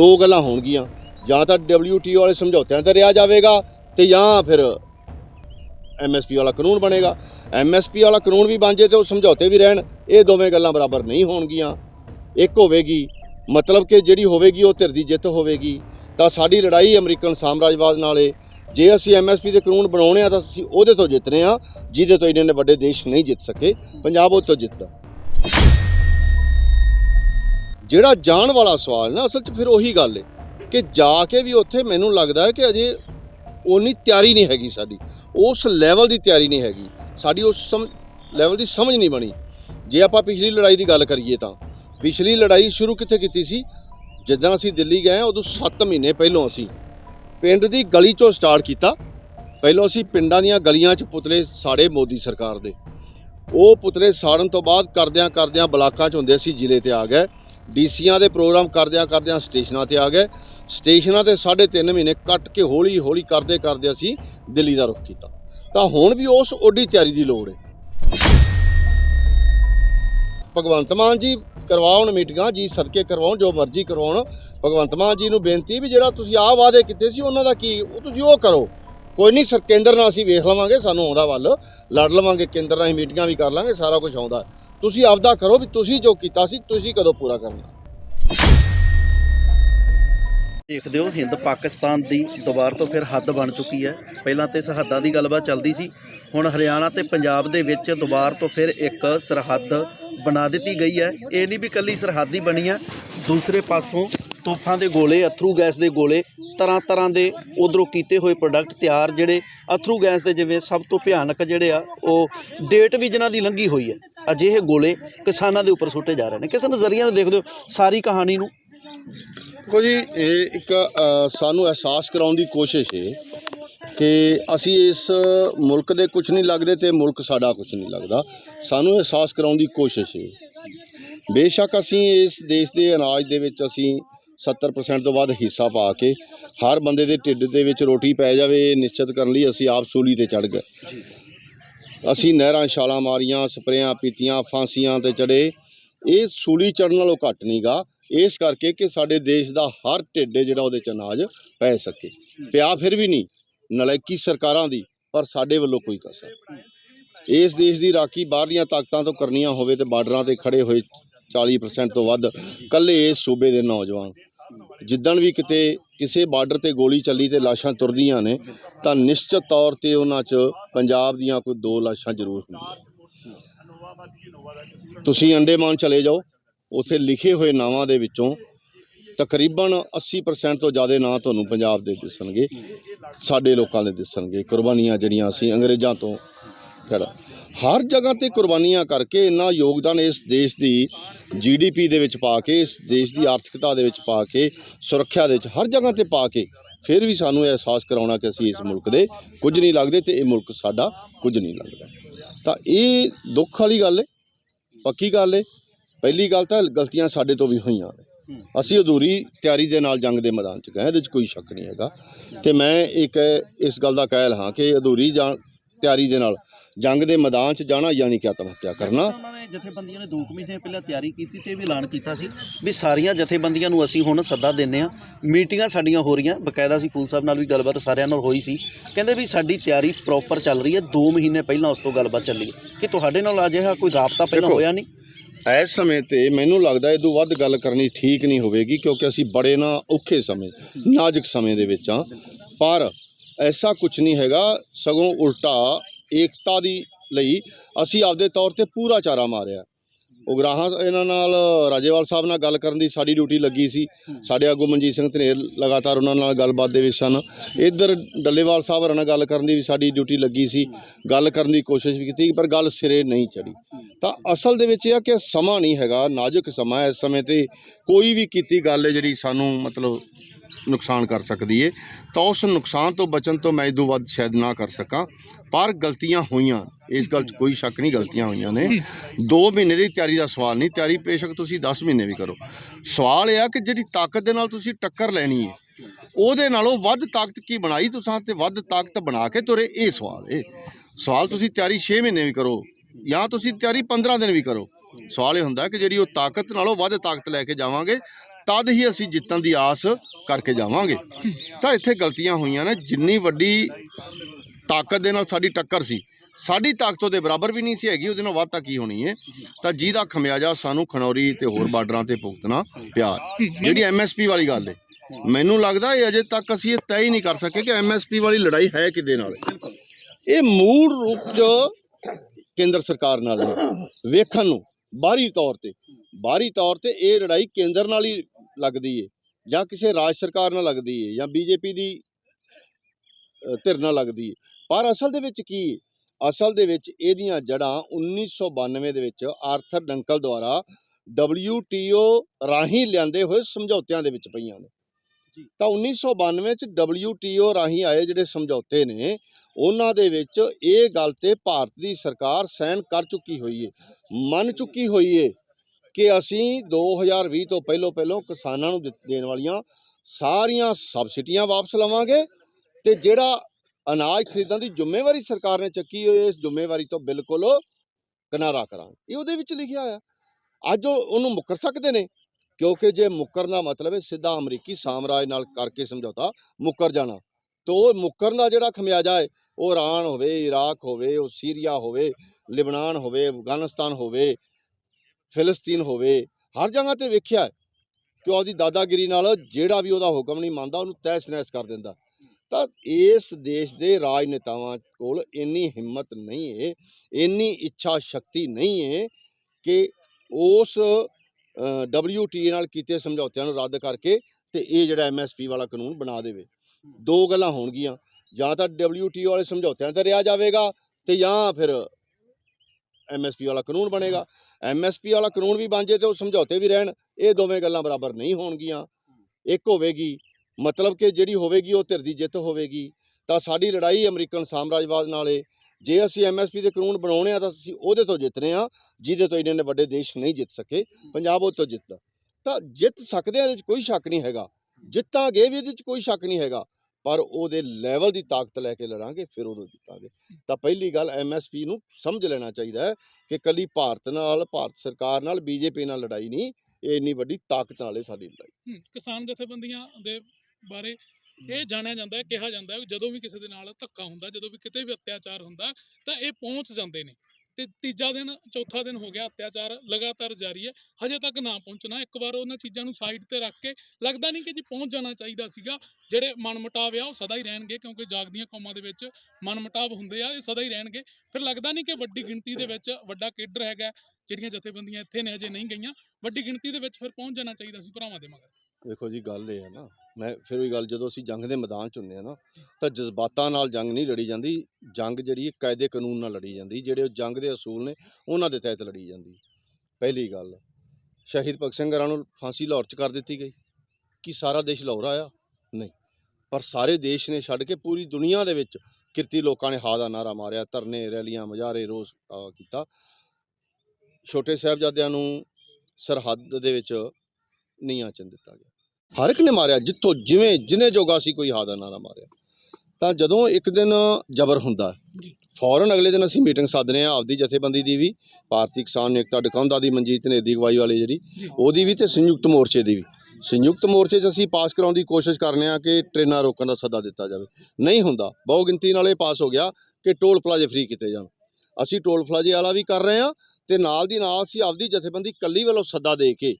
ਦੋ ਗੱਲਾਂ ਹੋਣਗੀਆਂ। ਜਾਂ ਤਾਂ WTO ਵਾਲੇ ਸਮਝੌਤਿਆਂ ਤੇ ਰਿਹਾ ਜਾਵੇਗਾ ਤੇ ਜਾਂ ਫਿਰ ਐਮਐਸਪੀ ਵਾਲਾ ਕਾਨੂੰਨ ਬਣੇਗਾ। ਐਮਐਸਪੀ ਵਾਲਾ ਕਾਨੂੰਨ ਵੀ ਬਣ ਜੇ ਤੇ ਉਹ ਸਮਝੌਤੇ ਵੀ ਰਹਿਣ, ਇਹ ਦੋਵੇਂ ਗੱਲਾਂ ਬਰਾਬਰ ਨਹੀਂ ਹੋਣਗੀਆਂ। ਇੱਕ ਹੋਵੇਗੀ, ਮਤਲਬ ਕਿ ਜਿਹੜੀ ਹੋਵੇਗੀ ਉਹ ਧਿਰ ਦੀ ਜਿੱਤ ਹੋਵੇਗੀ। ਤਾਂ ਸਾਡੀ ਲੜਾਈ ਅਮਰੀਕਨ ਸਾਮਰਾਜਵਾਦ ਨਾਲ ਏ। ਜੇ ਅਸੀਂ ਐਮਐਸਪੀ ਦੇ ਕਾਨੂੰਨ ਬਣਾਉਣੇ ਆ ਤਾਂ ਅਸੀਂ ਉਹਦੇ ਤੋਂ ਜਿੱਤਨੇ ਆ, ਜਿਹਦੇ ਤੋਂ ਇੰਨੇ ਨੇ ਵੱਡੇ ਦੇਸ਼ ਨਹੀਂ ਜਿੱਤ ਸਕੇ, ਪੰਜਾਬ ਉਹ ਤੋਂ ਜਿੱਤਦਾ। ਜਿਹੜਾ ਜਾਣ ਵਾਲਾ ਸਵਾਲ ਨਾ ਅਸਲ 'ਚ ਫਿਰ ਉਹੀ ਗੱਲ ਏ ਕਿ ਜਾ ਕੇ ਵੀ ਉੱਥੇ ਮੈਨੂੰ ਲੱਗਦਾ ਹੈ ਕਿ ਅਜੇ ਉਨੀ ਤਿਆਰੀ ਨਹੀਂ ਹੈਗੀ ਸਾਡੀ। ਉਸ ਲੈਵਲ ਦੀ ਤਿਆਰੀ ਨਹੀਂ ਹੈਗੀ। ਸਾਡੀ ਉਸ ਸਮ ਲੈਵਲ ਦੀ ਸਮਝ ਨਹੀਂ ਬਣੀ। ਜੇ ਆਪਾਂ ਪਿਛਲੀ ਲੜਾਈ ਦੀ ਗੱਲ ਕਰੀਏ ਤਾਂ, ਪਿਛਲੀ ਲੜਾਈ ਸ਼ੁਰੂ ਕਿੱਥੇ ਕੀਤੀ ਸੀ? ਜਿੱਦਾਂ ਅਸੀਂ ਦਿੱਲੀ ਗਏ ਉਦੋਂ 7 ਮਹੀਨੇ ਪਹਿਲਾਂ ਅਸੀਂ ਪਿੰਡ ਦੀ ਗਲੀ ਚੋਂ ਸਟਾਰਟ ਕੀਤਾ। ਪਹਿਲਾਂ ਅਸੀਂ ਪਿੰਡਾਂ ਦੀਆਂ ਗਲੀਆਂ 'ਚ ਪੁਤਲੇ ਸਾੜੇ ਮੋਦੀ ਸਰਕਾਰ ਦੇ। ਉਹ ਪੁਤਲੇ ਸਾੜਨ ਤੋਂ ਬਾਅਦ ਕਰਦਿਆਂ ਕਰਦਿਆਂ ਬਲਾਕਾਂ 'ਚ ਹੁੰਦੇ ਸੀ ਜ਼ਿਲ੍ਹੇ ਤੇ ਆ ਗਏ। ਡੀਸੀਆਂ ਦੇ ਪ੍ਰੋਗਰਾਮ ਕਰਦਿਆਂ ਕਰਦਿਆਂ ਸਟੇਸ਼ਨਾਂ ਤੇ ਆ ਗਏ। ਸਟੇਸ਼ਨਾਂ ਤੇ ਸਾਢੇ ਤਿੰਨ ਮਹੀਨੇ ਕੱਟ ਕੇ ਹੌਲੀ ਹੌਲੀ ਕਰਦੇ ਕਰਦੇ ਅਸੀਂ ਦਿੱਲੀ ਦਾ ਰੁਖ ਕੀਤਾ। ਤਾਂ ਹੁਣ ਵੀ ਉਸ ਓਡੀ ਤਿਆਰੀ ਦੀ ਲੋੜ ਹੈ ਭਗਵੰਤ ਮਾਨ ਜੀ, ਕਰਵਾਉਣ ਮੀਟਿੰਗਾਂ, ਜੀ ਸਦਕੇ ਕਰਵਾਉਣ, ਜੋ ਮਰਜ਼ੀ ਕਰਵਾਉਣ, ਭਗਵੰਤ ਮਾਨ ਜੀ ਨੂੰ ਬੇਨਤੀ ਵੀ ਜਿਹੜਾ ਤੁਸੀਂ ਆਹ ਵਾਅਦੇ ਕੀਤੇ ਸੀ, ਉਹਨਾਂ ਦਾ ਕੀ, ਉਹ ਤੁਸੀਂ ਉਹ ਕਰੋ। ਕੋਈ ਨਹੀਂ, ਸਰ, ਕੇਂਦਰ ਨਾਲ ਅਸੀਂ ਵੇਖ ਲਵਾਂਗੇ, ਸਾਨੂੰ ਆਉਂਦਾ ਵੱਲ। ਲੜ ਲਵਾਂਗੇ, ਕੇਂਦਰ ਨਾਲ ਅਸੀਂ ਮੀਟਿੰਗਾਂ ਵੀ ਕਰ ਲਾਂਗੇ, ਸਾਰਾ ਕੁਝ ਆਉਂਦਾ। ਤੁਸੀਂ ਆਪਦਾ ਕਰੋ ਵੀ ਤੁਸੀਂ ਜੋ ਕੀਤਾ ਸੀ, ਤੁਸੀਂ ਕਦੋਂ ਪੂਰਾ ਕਰਨਾ। ਦੇਖਦੇ ਹੋ, ਹਿੰਦ ਪਾਕਿਸਤਾਨ ਦੀ ਦੁਬਾਰ ਤੋਂ ਫਿਰ ਹੱਦ ਬਣ ਚੁੱਕੀ ਹੈ। ਪਹਿਲਾਂ ਤੇ ਸਰਹੱਦਾਂ ਦੀ ਗੱਲਬਾਤ ਚੱਲਦੀ ਸੀ। ਹੁਣ ਹਰਿਆਣਾ ਤੇ ਪੰਜਾਬ ਦੇ ਵਿੱਚ ਦੁਬਾਰ ਤੋਂ ਫਿਰ ਇੱਕ ਸਰਹੱਦ ਬਣਾ ਦਿੱਤੀ ਗਈ ਹੈ। ਇਹ ਨਹੀਂ ਵੀ ਕੱਲੀ ਸਰਹੱਦ ਹੀ ਬਣੀ ਹੈ, ਦੂਸਰੇ ਪਾਸੋਂ ਤੋਫਾਂ ਦੇ ਗੋਲੇ, ਅਥਰੂ ਗੈਸ ਦੇ ਗੋਲੇ, ਤਰ੍ਹਾਂ ਤਰ੍ਹਾਂ ਦੇ ਉਧਰੋਂ ਕੀਤੇ ਹੋਏ ਪ੍ਰੋਡਕਟ ਤਿਆਰ ਜਿਹੜੇ ਅਥਰੂ ਗੈਸ ਦੇ ਜਿਵੇਂ ਸਭ ਤੋਂ ਭਿਆਨਕ ਜਿਹੜੇ ਆ, ਉਹ ਡੇਟ ਵੀ ਜਿਨ੍ਹਾਂ ਦੀ ਲੰਘੀ ਹੋਈ ਹੈ, ਅਜਿਹੇ ਗੋਲੇ ਕਿਸਾਨਾਂ ਦੇ ਉੱਪਰ ਸੁੱਟੇ ਜਾ ਰਹੇ ਨੇ। ਕਿਸ ਨਜ਼ਰੀਏ ਨਾਲ ਦੇਖਦੇ ਹੋ, ਸਾਰੀ ਕਹਾਣੀ ਨੂੰ। ਦੇਖੋ ਜੀ, ਇਹ ਇੱਕ ਸਾਨੂੰ ਅਹਿਸਾਸ ਕਰਾਉਣ ਦੀ ਕੋਸ਼ਿਸ਼ ਹੈ ਕਿ ਅਸੀਂ ਇਸ ਮੁਲਕ ਦੇ ਕੁਝ ਨਹੀਂ ਲੱਗਦੇ ਤੇ ਮੁਲਕ ਸਾਡਾ ਕੁਝ ਨਹੀਂ ਲੱਗਦਾ। ਸਾਨੂੰ ਅਹਿਸਾਸ ਕਰਾਉਣ ਦੀ ਕੋਸ਼ਿਸ਼ ਹੈ। ਬੇਸ਼ੱਕ ਅਸੀਂ ਇਸ ਦੇਸ਼ ਦੇ ਅਨਾਜ ਦੇ ਵਿੱਚ ਅਸੀਂ 70% ਤੋਂ ਵੱਧ ਹਿੱਸਾ ਪਾ ਕੇ ਹਰ ਬੰਦੇ ਦੇ ਢਿੱਡ ਦੇ ਵਿੱਚ ਰੋਟੀ ਪੈ ਜਾਵੇ ਇਹ ਨਿਸ਼ਚਿਤ ਕਰਨ ਲਈ ਅਸੀਂ ਆਪ ਸੂਲੀ ਤੇ ਚੜ ਗਏ। ਅਸੀਂ ਨਹਿਰਾਂ ਛਾਲਾਂ ਮਾਰੀਆਂ ਸਪਰੇਆਂ ਪੀਤੀਆਂ ਫਾਂਸੀਆਂ ਤੇ ਚੜੇ। ਇਹ ਸੂਲੀ ਚੜਨ ਨਾਲੋਂ ਘੱਟ ਨਹੀਂਗਾ ਇਸ ਕਰਕੇ ਕਿ ਸਾਡੇ ਦੇਸ਼ ਦਾ ਹਰ ਢਿੱਡੇ ਜਿਹੜਾ ਉਹਦੇ ਚ ਅਨਾਜ ਪੈ ਸਕੇ। ਪਿਆ ਫਿਰ ਵੀ ਨਹੀਂ ਨਲਾਇਕੀ ਸਰਕਾਰਾਂ ਦੀ ਪਰ ਸਾਡੇ ਵੱਲੋਂ ਕੋਈ ਕਸਰ ਇਸ ਦੇਸ਼ ਦੀ ਰਾਖੀ ਬਾਹਰਲੀਆਂ ਤਾਕਤਾਂ ਤੋਂ ਕਰਨੀਆਂ ਹੋਵੇ ਤੇ ਬਾਰਡਰਾਂ ਤੇ ਖੜੇ ਹੋਏ 40% ਤੋਂ ਵੱਧ ਕੱਲੇ ਇਸ ਸੂਬੇ ਦੇ ਨੌਜਵਾਨ। ਜਿੱਦਣ ਵੀ ਕਿਤੇ ਕਿਸੇ ਬਾਰਡਰ ਤੇ ਗੋਲੀ ਚੱਲੀ ਤੇ ਲਾਸ਼ਾਂ ਤੁਰਦੀਆਂ ਨੇ, ਤਾਂ ਨਿਸ਼ਚਿਤ ਤੌਰ ਤੇ ਉਹਨਾਂ 'ਚ ਪੰਜਾਬ ਦੀਆਂ ਕੋਈ ਦੋ ਲਾਸ਼ਾਂ ਜ਼ਰੂਰ ਹੁੰਦੀਆਂ ਤੁਸੀਂ ਅੰਡੇਮਾਨ ਚਲੇ ਜਾਓ। ਉਥੇ ਲਿਖੇ ਹੋਏ ਨਾਵਾਂ ਦੇ ਵਿੱਚੋਂ ਤਕਰੀਬਨ 80% ਤੋਂ ਜ਼ਿਆਦਾ ਨਾਂ ਤੁਹਾਨੂੰ ਪੰਜਾਬ ਦੇ ਦਿਸਣਗੇ, ਸਾਡੇ ਲੋਕਾਂ ਦੇ ਦਿਸਣਗੇ। ਕੁਰਬਾਨੀਆਂ ਜਿਹੜੀਆਂ ਅਸੀਂ ਅੰਗਰੇਜ਼ਾਂ ਤੋਂ ਖੜਾ ਹਰ ਜਗ੍ਹਾ ਤੇ ਕੁਰਬਾਨੀਆਂ ਕਰਕੇ ਇੰਨਾ ਯੋਗਦਾਨ ਇਸ ਦੇਸ਼ ਦੀ ਜੀਡੀਪੀ ਦੇ ਵਿੱਚ ਪਾ ਕੇ, ਇਸ ਦੇਸ਼ ਦੀ ਆਰਥਿਕਤਾ ਦੇ ਵਿੱਚ ਪਾ ਕੇ, ਸੁਰੱਖਿਆ ਦੇ ਵਿੱਚ ਹਰ ਜਗ੍ਹਾ ਤੇ ਪਾ ਕੇ, ਫਿਰ ਵੀ ਸਾਨੂੰ ਇਹ ਅਹਿਸਾਸ ਕਰਾਉਣਾ ਕਿ ਅਸੀਂ ਇਸ ਮੁਲਕ ਦੇ ਕੁਝ ਨਹੀਂ ਲੱਗਦੇ ਤੇ ਇਹ ਮੁਲਕ ਸਾਡਾ ਕੁਝ ਨਹੀਂ ਲੱਗਦਾ। ਤਾਂ ਇਹ ਦੁੱਖ ਵਾਲੀ ਗੱਲ ਹੈ ਪੱਕੀ ਗੱਲ ਹੈ ਪਹਿਲੀ ਗੱਲ ਤਾਂ ਗਲਤੀਆਂ ਸਾਡੇ ਤੋਂ ਵੀ ਹੋਈਆਂ ਨੇ। ਅਸੀਂ ਅਧੂਰੀ ਤਿਆਰੀ ਦੇ ਨਾਲ ਜੰਗ ਦੇ ਮੈਦਾਨ 'ਚ ਗਏ ਇਹਦੇ 'ਚ ਕੋਈ ਸ਼ੱਕ ਨਹੀਂ ਹੈਗਾ। ਤੇ ਮੈਂ ਇੱਕ ਇਸ ਗੱਲ ਦਾ ਕਾਇਲ ਹਾਂ ਕਿ ਅਧੂਰੀ ਜਾਂ ਤਿਆਰੀ ਦੇ ਨਾਲ ਜੰਗ ਦੇ ਮੈਦਾਨ 'ਚ ਜਾਣਾ ਯਾਨੀ ਕਿ ਆਤਮ ਹੱਤਿਆ ਕਰਨਾ। ਉਹਨਾਂ ਨੇ ਜਥੇਬੰਦੀਆਂ ਨੇ 2 ਮਹੀਨੇ ਪਹਿਲਾਂ ਤਿਆਰੀ ਕੀਤੀ ਤੇ ਇਹ ਵੀ ਐਲਾਨ ਕੀਤਾ ਸੀ ਵੀ ਸਾਰੀਆਂ ਜਥੇਬੰਦੀਆਂ ਨੂੰ ਅਸੀਂ ਹੁਣ ਸੱਦਾ ਦਿੰਨੇ ਆ ਮੀਟਿੰਗਾਂ ਸਾਡੀਆਂ ਹੋ ਰਹੀਆਂ ਬਕਾਇਦਾ ਸੀ ਫੂਲ ਸਾਹਿਬ ਨਾਲ ਵੀ ਗੱਲਬਾਤ ਸਾਰਿਆਂ ਨਾਲ ਹੋਈ ਸੀ। ਕਹਿੰਦੇ ਵੀ ਸਾਡੀ ਤਿਆਰੀ ਪ੍ਰੋਪਰ ਚੱਲ ਰਹੀ ਹੈ 2 ਮਹੀਨੇ ਪਹਿਲਾਂ ਉਸ ਤੋਂ ਗੱਲਬਾਤ ਚੱਲੀ ਕਿ ਤੁਹਾਡੇ ਨਾਲ ਅਜਿਹਾ ਕੋਈ ਰਾਬਤਾ ਪਹਿਲਾਂ ਹੋਇਆ ਨਹੀਂ? ਇਸ ਸਮੇਂ ਤੇ ਮੈਨੂੰ ਲੱਗਦਾ ਇਹ ਤੋਂ ਵੱਧ ਗੱਲ ਕਰਨੀ ਠੀਕ ਨਹੀਂ ਹੋਵੇਗੀ ਕਿਉਂਕਿ ਅਸੀਂ ਬੜੇ ਨਾ ਔਖੇ ਸਮੇਂ ਨਾਜ਼ੁਕ ਸਮੇਂ ਦੇ ਵਿੱਚ ਆ ਪਰ ਐਸਾ ਕੁਝ ਨਹੀਂ ਹੈਗਾ ਸਗੋਂ ਉਲਟਾ ਏਕਤਾ ਦੀ ਲਈ ਅਸੀਂ ਆਪਦੇ ਤੌਰ ਤੇ ਪੂਰਾ ਚਾਰਾ ਮਾਰਿਆ। ਉਗਰਾਹਾਂ ਇਹਨਾਂ ਨਾਲ, ਰਾਜੇਵਾਲ ਸਾਹਿਬ ਨਾਲ ਗੱਲ ਕਰਨ ਦੀ ਸਾਡੀ ਡਿਊਟੀ ਲੱਗੀ ਸੀ। ਸਾਡੇ ਆਗੂ ਮਨਜੀਤ ਸਿੰਘ ਧਨੇਰ ਲਗਾਤਾਰ ਉਹਨਾਂ ਨਾਲ ਗੱਲਬਾਤ ਦੇ ਵਿੱਚ ਸਨ। ਇੱਧਰ ਡੱਲੇਵਾਲ ਸਾਹਿਬ ਹੋਰਾਂ ਨਾਲ ਗੱਲ ਕਰਨ ਦੀ ਵੀ ਸਾਡੀ ਡਿਊਟੀ ਲੱਗੀ ਸੀ। ਗੱਲ ਕਰਨ ਦੀ ਕੋਸ਼ਿਸ਼ ਵੀ ਕੀਤੀ, ਪਰ ਗੱਲ ਸਿਰੇ ਨਹੀਂ ਚੜੀ ਤਾਂ ਅਸਲ ਦੇ ਵਿੱਚ ਇਹ ਆ ਕਿ ਸਮਾਂ ਨਹੀਂ ਹੈਗਾ, ਨਾਜ਼ੁਕ ਸਮਾਂ ਇਸ ਸਮੇਂ ਤੇ ਕੋਈ ਵੀ ਕੀਤੀ ਗੱਲ ਜਿਹੜੀ ਸਾਨੂੰ ਮਤਲਬ ਨੁਕਸਾਨ ਕਰ ਸਕਦੀ ਏ। ਤਾਂ ਉਸ ਨੁਕਸਾਨ ਤੋਂ ਬਚਣ ਤੋਂ ਮੈਂ ਇਦੋਂ ਵੱਧ ਸ਼ਾਇਦ ਨਾ ਕਰ ਸਕਾਂ। ਪਰ ਗਲਤੀਆਂ ਹੋਈਆਂ। ਇਸ ਗੱਲ 'ਚ ਕੋਈ ਸ਼ੱਕ ਨਹੀਂ, ਗਲਤੀਆਂ ਹੋਈਆਂ ਨੇ। 2 ਮਹੀਨੇ ਦੀ ਤਿਆਰੀ ਦਾ ਸਵਾਲ ਨਹੀਂ। ਤਿਆਰੀ ਬੇਸ਼ੱਕ ਤੁਸੀਂ 10 ਮਹੀਨੇ ਵੀ ਕਰੋ। ਸਵਾਲ ਇਹ ਆ ਕਿ ਜਿਹੜੀ ਤਾਕਤ ਦੇ ਨਾਲ ਤੁਸੀਂ ਟੱਕਰ ਲੈਣੀ ਹੈ ਉਹਦੇ ਨਾਲੋਂ ਵੱਧ ਤਾਕਤ ਕੀ ਬਣਾਈ ਤੁਸੀਂ ਤੇ ਵੱਧ ਤਾਕਤ ਬਣਾ ਕੇ ਤੁਰੇ? ਇਹ ਸਵਾਲ ਏ। ਸਵਾਲ ਤੁਸੀਂ ਤਿਆਰੀ 6 ਮਹੀਨੇ ਵੀ ਕਰੋ ਜਾਂ ਤੁਸੀਂ ਤਿਆਰੀ 15 ਦਿਨ ਵੀ ਕਰੋ। ਸਵਾਲ ਇਹ ਹੁੰਦਾ ਕਿ ਜਿਹੜੀ ਉਹ ਤਾਕਤ ਨਾਲੋਂ ਵੱਧ ਤਾਕਤ ਲੈ ਕੇ ਜਾਵਾਂਗੇ ਤਦ ਹੀ ਅਸੀਂ ਜਿੱਤਣ ਦੀ ਆਸ ਕਰਕੇ ਜਾਵਾਂਗੇ। ਤਾਂ ਇੱਥੇ ਗਲਤੀਆਂ ਹੋਈਆਂ ਨੇ। ਜਿੰਨੀ ਵੱਡੀ ਤਾਕਤ ਦੇ ਨਾਲ ਸਾਡੀ ਟੱਕਰ ਸੀ, ਸਾਡੀ ਤਾਕਤ ਉਹਦੇ ਬਰਾਬਰ ਵੀ ਨਹੀਂ ਸੀ ਹੈਗੀ, ਉਹਦੇ ਨਾਲ ਵੱਧ ਤਾਂ ਕੀ ਹੋਣੀ ਹੈ ਤਾਂ ਜਿਹਦਾ ਖਮਿਆਜਾ ਸਾਨੂੰ ਖਨੌਰੀ ਤੇ ਹੋਰ ਬਾਰਡਰਾਂ ਤੇ ਭੁਗਤਣਾ ਪਿਆ। ਜਿਹੜੀ ਐਮਐਸਪੀ ਵਾਲੀ ਗੱਲ ਹੈ ਮੈਨੂੰ ਲੱਗਦਾ ਇਹ ਅਜੇ ਤੱਕ ਅਸੀਂ ਇਹ ਤੈਅ ਹੀ ਨਹੀਂ ਕਰ ਸਕੇ ਕਿ ਐਮਐਸਪੀ ਵਾਲੀ ਲੜਾਈ ਹੈ ਕਿਹਦੇ ਨਾਲ। ਇਹ ਮੂਲ ਰੂਪ 'ਚ ਕੇਂਦਰ ਸਰਕਾਰ ਨਾਲ ਵੇਖਣ ਨੂੰ, ਬਾਹਰੀ ਤੌਰ ਤੇ। ਬਾਹਰੀ ਤੌਰ ਤੇ ਇਹ ਲੜਾਈ ਕੇਂਦਰ ਨਾਲ ਹੀ ਲੱਗਦੀ ਏ ਜਾਂ ਕਿਸੇ ਰਾਜ ਸਰਕਾਰ ਨਾਲ ਲੱਗਦੀ ਏ ਜਾਂ ਬੀਜੇਪੀ ਦੀ ਧਿਰ ਨਾਲ ਲੱਗਦੀ ਏ ਪਰ ਅਸਲ ਦੇ ਵਿੱਚ ਕੀ? ਅਸਲ ਦੇ ਵਿੱਚ ਇਹਦੀਆਂ ਜੜ੍ਹਾਂ 1992 ਦੇ ਵਿੱਚ ਆਰਥਰ ਡੰਕਲ ਦੁਆਰਾ WTO ਰਾਹੀਂ ਲਿਆਂਦੇ ਹੋਏ ਸਮਝੌਤਿਆਂ ਦੇ ਵਿੱਚ ਪਈਆਂ ਨੇ। ਤਾਂ 1992 ਚ WTO ਰਾਹੀਂ ਆਏ ਜਿਹੜੇ ਸਮਝੌਤੇ ਨੇ ਉਹਨਾਂ ਦੇ ਵਿੱਚ ਇਹ ਗੱਲ ਤੇ ਭਾਰਤ ਦੀ ਸਰਕਾਰ ਸਾਈਨ ਕਰ ਚੁੱਕੀ ਹੋਈ ਏ ਮੰਨ ਚੁੱਕੀ ਹੋਈ ਏ ਕਿ ਅਸੀਂ 2020 ਤੋਂ ਪਹਿਲੋਂ ਪਹਿਲੋਂ ਕਿਸਾਨਾਂ ਨੂੰ ਦਿੱਤ- ਦੇਣ ਵਾਲੀਆਂ ਸਾਰੀਆਂ ਸਬਸਿਡੀਆਂ ਵਾਪਸ ਲਵਾਂਗੇ ਤੇ ਜਿਹੜਾ ਅਨਾਜ ਖਰੀਦਣ ਦੀ ਜ਼ਿੰਮੇਵਾਰੀ ਸਰਕਾਰ ਨੇ ਚੱਕੀ ਹੋਈ ਇਸ ਜ਼ਿੰਮੇਵਾਰੀ ਤੋਂ ਬਿਲਕੁਲ ਕਿਨਾਰਾ ਕਰਾਂਗੇ। ਇਹ ਉਹਦੇ ਵਿੱਚ ਲਿਖਿਆ ਹੋਇਆ। ਅੱਜ ਉਹ, ਉਹਨੂੰ ਮੁੱਕਰ ਸਕਦੇ ਨੇ, ਕਿਉਂਕਿ ਜੇ ਮੁੱਕਰਨ ਦਾ ਮਤਲਬ ਹੈ ਸਿੱਧਾ ਅਮਰੀਕੀ ਸਾਮਰਾਜ ਨਾਲ ਕਰਕੇ ਸਮਝੌਤਾ, ਮੁੱਕਰ ਜਾਣਾ। ਤਾਂ ਉਹ ਮੁੱਕਰਨ ਦਾ ਜਿਹੜਾ ਖਮਿਆਜਾ ਹੈ, ਉਹ ਇਰਾਨ ਹੋਵੇ, ਇਰਾਕ ਹੋਵੇ, ਉਹ ਸੀਰੀਆ ਹੋਵੇ, ਲਿਬਨਾਨ ਹੋਵੇ, ਅਫਗਾਨਿਸਤਾਨ ਹੋਵੇ ਫਿਲਸਤੀਨ ਹੋਵੇ, ਹਰ ਜਗ੍ਹਾ ਤੇ ਵੇਖਿਆ ਕਿ ਉਹਦੀ ਦਾਦਾਗਿਰੀ ਨਾਲ ਜਿਹੜਾ ਵੀ ਉਹਦਾ ਹੁਕਮ ਨਹੀਂ ਮੰਨਦਾ, ਉਹਨੂੰ ਤਹਿਸ ਨਹਿਸ ਕਰ ਦਿੰਦਾ। ਤਾਂ ਇਸ ਦੇਸ਼ ਦੇ ਰਾਜਨੇਤਾਵਾਂ ਕੋਲ ਇੰਨੀ ਹਿੰਮਤ ਨਹੀਂ ਹੈ ਇੰਨੀ ਇੱਛਾ ਸ਼ਕਤੀ ਨਹੀਂ ਹੈ ਕਿ ਉਸ WTO ਨਾਲ ਕੀਤੇ ਸਮਝੌਤਿਆਂ ਨੂੰ ਰੱਦ ਕਰਕੇ ਤੇ ਇਹ ਜਿਹੜਾ MSP ਵਾਲਾ ਕਾਨੂੰਨ ਬਣਾ ਦੇਵੇ। ਦੋ ਗੱਲਾਂ ਹੋਣਗੀਆਂ, ਜਾਂ ਤਾਂ WTO ਵਾਲੇ ਸਮਝੌਤਿਆਂ ਤੇ ਰਿਹਾ ਜਾਵੇਗਾ ਤੇ ਜਾਂ ਫਿਰ MSP ਵਾਲਾ ਕਾਨੂੰਨ ਬਣੇਗਾ। MSP ਵਾਲਾ ਕਾਨੂੰਨ ਵੀ ਬਣ ਜੇ ਤੇ ਉਹ ਸਮਝੌਤੇ ਵੀ ਰਹਿਣ, ਇਹ ਦੋਵੇਂ ਗੱਲਾਂ ਬਰਾਬਰ ਨਹੀਂ ਹੋਣਗੀਆਂ। ਇੱਕ ਹੋਵੇਗੀ, ਮਤਲਬ ਕਿ ਜਿਹੜੀ ਹੋਵੇਗੀ ਉਹ ਧਿਰ ਦੀ ਜਿੱਤ ਹੋਵੇਗੀ। ਤਾਂ ਸਾਡੀ ਲੜਾਈ ਅਮਰੀਕਨ ਸਾਮਰਾਜਵਾਦ ਨਾਲ ਏ। ਜੇ ਅਸੀਂ ਐਮਐਸਪੀ ਦੇ ਕਾਨੂੰਨ ਬਣਾਉਣੇ ਆ ਤਾਂ ਅਸੀਂ ਉਹਦੇ ਤੋਂ ਜਿੱਤਨੇ ਆ, ਜਿਹਦੇ ਤੋਂ ਇੰਨੇ ਨੇ ਵੱਡੇ ਦੇਸ਼ ਨਹੀਂ ਜਿੱਤ ਸਕੇ। ਪੰਜਾਬ ਉਹ ਤੋਂ ਜਿੱਤਦਾ। ਤਾਂ ਜਿੱਤ ਸਕਦੇ ਆ ਇਹਦੇ 'ਚ ਕੋਈ ਸ਼ੱਕ ਨਹੀਂ ਹੈਗਾ। ਜਿੱਤਾਂਗੇ ਵੀ ਇਹਦੇ 'ਚ ਕੋਈ ਸ਼ੱਕ ਨਹੀਂ ਹੈਗਾ। ਪਰ ਉਹਦੇ ਲੈਵਲ ਦੀ ਤਾਕਤ ਲੈ ਕੇ ਲੜਾਂਗੇ ਫਿਰ ਉਦੋਂ ਜਿੱਤਾਂਗੇ। ਤਾਂ ਪਹਿਲੀ ਗੱਲ ਐਮਐਸਪੀ ਨੂੰ ਸਮਝ ਲੈਣਾ ਚਾਹੀਦਾ ਹੈ ਕਿ ਕੱਲੀ ਭਾਰਤ ਨਾਲ ਭਾਰਤ ਸਰਕਾਰ ਨਾਲ ਬੀਜੇਪੀ ਨਾਲ ਲੜਾਈ ਨਹੀਂ ਇਹ ਇੰਨੀ ਵੱਡੀ ਤਾਕਤ ਨਾਲ ਹੈ ਸਾਡੀ ਲੜਾਈ। ਕਿਸਾਨ ਜਥੇਬੰਦੀਆਂ ਦੇ ਬਾਰੇ ਇਹ ਜਾਣਿਆ ਜਾਂਦਾ ਹੈ ਕਿਹਾ ਜਾਂਦਾ ਹੈ ਜਦੋਂ ਵੀ ਕਿਸੇ ਦੇ ਨਾਲ ਧੱਕਾ ਹੁੰਦਾ ਜਦੋਂ ਵੀ ਕਿਤੇ ਵੀ ਅਤਿਆਚਾਰ ਹੁੰਦਾ ਤਾਂ ਇਹ ਪਹੁੰਚ ਜਾਂਦੇ ਨੇ। ਤੇ ਤੀਜਾ ਦਿਨ, ਚੌਥਾ ਦਿਨ ਹੋ ਗਿਆ ਅਤਿਆਚਾਰ ਲਗਾਤਾਰ ਜਾਰੀ ਹੈ। ਹਜੇ ਤੱਕ ਨਾ ਪਹੁੰਚਣਾ। ਇੱਕ ਵਾਰ ਉਹਨਾਂ ਚੀਜ਼ਾਂ ਨੂੰ ਸਾਈਡ ਤੇ ਰੱਖ ਕੇ ਲੱਗਦਾ ਨਹੀਂ ਕਿ ਜੀ ਪਹੁੰਚ ਜਾਣਾ ਚਾਹੀਦਾ ਸੀਗਾ। ਜਿਹੜੇ ਮਨਮਟਾਵ ਆ, ਉਹ ਸਦਾ ਹੀ ਰਹਿਣਗੇ ਕਿਉਂਕਿ ਜਾਗਦੀਆਂ ਕੌਮਾਂ ਦੇ ਵਿੱਚ ਮਨਮਟਾਵ ਹੁੰਦੇ ਆ, ਇਹ ਸਦਾ ਹੀ ਰਹਿਣਗੇ। ਫਿਰ ਲੱਗਦਾ ਨਹੀਂ ਕਿ ਵੱਡੀ ਗਿਣਤੀ ਦੇ ਵਿੱਚ ਵੱਡਾ ਕੇਡਰ ਹੈਗਾ, ਜਿਹੜੀਆਂ ਜਥੇਬੰਦੀਆਂ ਇੱਥੇ ਨੇ ਅਜੇ ਨਹੀਂ ਗਈਆਂ। ਵੱਡੀ ਗਿਣਤੀ ਦੇ ਵਿੱਚ ਫਿਰ ਪਹੁੰਚ ਜਾਣਾ ਚਾਹੀਦਾ ਸੀ ਭਰਾਵਾਂ ਦੇ ਮਗਰ। ਦੇਖੋ ਜੀ, ਗੱਲ ਇਹ ਹੈ ਨਾ। ਮੈਂ ਫਿਰ ਵੀ ਗੱਲ, ਜਦੋਂ ਅਸੀਂ ਜੰਗ ਦੇ ਮੈਦਾਨ 'ਚ ਹੁੰਨੇ ਆ ਨਾ, ਤਾਂ ਜਜ਼ਬਾਤਾਂ ਨਾਲ ਜੰਗ ਨਹੀਂ ਲੜੀ ਜਾਂਦੀ। ਜੰਗ ਜਿਹੜੀ ਹੈ ਕਾਇਦੇ ਕਾਨੂੰਨ ਨਾਲ ਲੜੀ ਜਾਂਦੀ, ਜਿਹੜੇ ਉਹ ਜੰਗ ਦੇ ਅਸੂਲ ਨੇ ਉਹਨਾਂ ਦੇ ਤਹਿਤ ਲੜੀ ਜਾਂਦੀ। ਪਹਿਲੀ ਗੱਲ, ਸ਼ਹੀਦ ਭਗਤ ਸਿੰਘ ਹਰਾਂ ਨੂੰ ਫਾਂਸੀ ਲਾਹੌਰ 'ਚ ਕਰ ਦਿੱਤੀ ਗਈ। ਕਿ ਸਾਰਾ ਦੇਸ਼ ਲਾਹੌਰ ਆਇਆ? ਨਹੀਂ। ਪਰ ਸਾਰੇ ਦੇਸ਼ ਨੇ ਛੱਡ ਕੇ ਪੂਰੀ ਦੁਨੀਆ ਦੇ ਵਿੱਚ ਕਿਰਤੀ ਲੋਕਾਂ ਨੇ ਹਾ ਦਾ ਨਾਰਾ ਮਾਰਿਆ, ਧਰਨੇ, ਰੈਲੀਆਂ, ਮੁਜ਼ਾਹਰੇ ਰੋਸ ਕੀਤਾ। ਛੋਟੇ ਸਾਹਿਬਜ਼ਾਦਿਆਂ ਨੂੰ ਸਰਹੱਦ ਦੇ ਵਿੱਚ ਨੀਹਾਂ ਚਿਣ ਦਿੱਤਾ ਗਿਆ। ਹਰ ਇੱਕ ਨੇ ਮਾਰਿਆ, ਜਿੱਥੋਂ ਜਿਵੇਂ, ਜਿਨੇ ਜੋਗਾ ਸੀ ਕੋਈ ਹਾ ਦਾ ਨਾਰਾ ਮਾਰਿਆ। ਤਾਂ ਜਦੋਂ ਇੱਕ ਦਿਨ ਜ਼ਬਰ ਹੁੰਦਾ। ਫੌਰਨ ਅਗਲੇ ਦਿਨ ਅਸੀਂ ਮੀਟਿੰਗ ਸੱਦਨੇ ਆ ਆਪਦੀ ਜਥੇਬੰਦੀ ਦੀ ਵੀ ਭਾਰਤੀ ਕਿਸਾਨ ਏਕਤਾ ਡਕਾਉਂਦਾ ਦੀ ਮਨਜੀਤ ਨੇ ਦੀ ਅਗਵਾਈ ਵਾਲੀ ਜਿਹੜੀ। ਉਹਦੀ ਵੀ ਤੇ ਸੰਯੁਕਤ ਮੋਰਚੇ ਦੀ ਵੀ। ਸੰਯੁਕਤ ਮੋਰਚੇ 'ਚ ਅਸੀਂ ਪਾਸ ਕਰਾਉਣ ਦੀ ਕੋਸ਼ਿਸ਼ ਕਰਨੇ ਆ ਕਿ ਟ੍ਰੇਨਾਂ ਰੋਕਣ ਦਾ ਸੱਦਾ ਦਿੱਤਾ ਜਾਵੇ। ਨਹੀਂ ਹੁੰਦਾ। ਬਹੁ ਗਿਣਤੀ ਨਾਲ ਇਹ ਪਾਸ ਹੋ ਗਿਆ ਕਿ ਟੋਲ ਪਲਾਜ਼ੇ ਫ੍ਰੀ ਕੀਤੇ ਜਾਣ। ਅਸੀਂ ਟੋਲ ਪਲਾਜ਼ੇ ਵਾਲਾ ਵੀ ਕਰ ਰਹੇ ਆ ਤੇ ਨਾਲ ਦੀ ਨਾਲ ਅਸੀਂ ਆਪਦੀ ਜਥੇਬੰਦੀ ਕੱਲੀ ਵੱਲੋਂ ਸੱਦਾ ਦੇ ਕੇ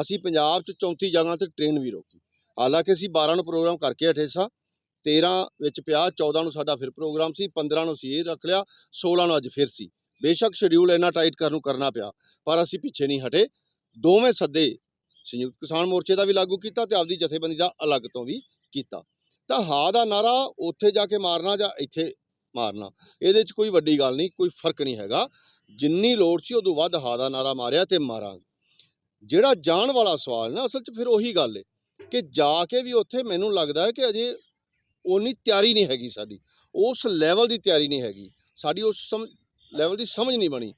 ਅਸੀਂ ਪੰਜਾਬ 'ਚ 34 ਜਗ੍ਹਾ ਤੇ ਟ੍ਰੇਨ ਵੀ ਰੋਕੀ। ਹਾਲਾਂਕਿ ਅਸੀਂ 12 ਨੂੰ ਪ੍ਰੋਗਰਾਮ ਕਰਕੇ ਹਟੇ ਸਾਂ। 13 ਵਿੱਚ ਪਿਆ 14 ਨੂੰ ਸਾਡਾ ਫਿਰ ਪ੍ਰੋਗਰਾਮ ਸੀ 15 ਨੂੰ ਅਸੀਂ ਇਹ ਰੱਖ ਲਿਆ 16 ਨੂੰ ਅੱਜ ਫਿਰ ਸੀ। ਬੇਸ਼ੱਕ ਸ਼ਡਿਊਲ ਇੰਨਾ ਟਾਈਟ ਕਰਨ ਨੂੰ ਕਰਨਾ ਪਿਆ, ਪਰ ਅਸੀਂ ਪਿੱਛੇ ਨਹੀਂ ਹਟੇ। ਦੋਵੇਂ ਸੱਦੇ ਸੰਯੁਕਤ ਕਿਸਾਨ ਮੋਰਚੇ ਦਾ ਵੀ ਲਾਗੂ ਕੀਤਾ ਤੇ ਆਪਦੀ ਜਥੇਬੰਦੀ ਦਾ ਅਲੱਗ ਤੋਂ ਵੀ ਕੀਤਾ। ਤਾਂ ਹਾ ਦਾ ਨਾਰਾ ਉੱਥੇ ਜਾ ਕੇ ਮਾਰਨਾ ਜਾਂ ਇੱਥੇ ਮਾਰਨਾ, ਇਹਦੇ 'ਚ ਕੋਈ ਵੱਡੀ ਗੱਲ ਨਹੀਂ, ਕੋਈ ਫ਼ਰਕ ਨਹੀਂ ਹੈਗਾ। ਜਿੰਨੀ ਲੋੜ ਸੀ ਉਦੋਂ ਵੱਧ ਹਾ ਦਾ ਨਾਰਾ ਮਾਰਿਆ ਤੇ ਮਾਰਾਂਗੇ। ਜਿਹੜਾ ਜਾਣ ਵਾਲਾ ਸਵਾਲ ਨਾ ਅਸਲ 'ਚ ਫਿਰ ਉਹੀ ਗੱਲ ਏ ਕਿ ਜਾ ਕੇ ਵੀ ਉੱਥੇ ਮੈਨੂੰ ਲੱਗਦਾ ਹੈ ਕਿ ਅਜੇ ਉਨੀ ਤਿਆਰੀ ਨਹੀਂ ਹੈਗੀ ਸਾਡੀ। ਉਸ ਲੈਵਲ ਦੀ ਤਿਆਰੀ ਨਹੀਂ ਹੈਗੀ। ਸਾਡੀ ਉਸ ਸਮ ਲੈਵਲ ਦੀ ਸਮਝ ਨਹੀਂ ਬਣੀ।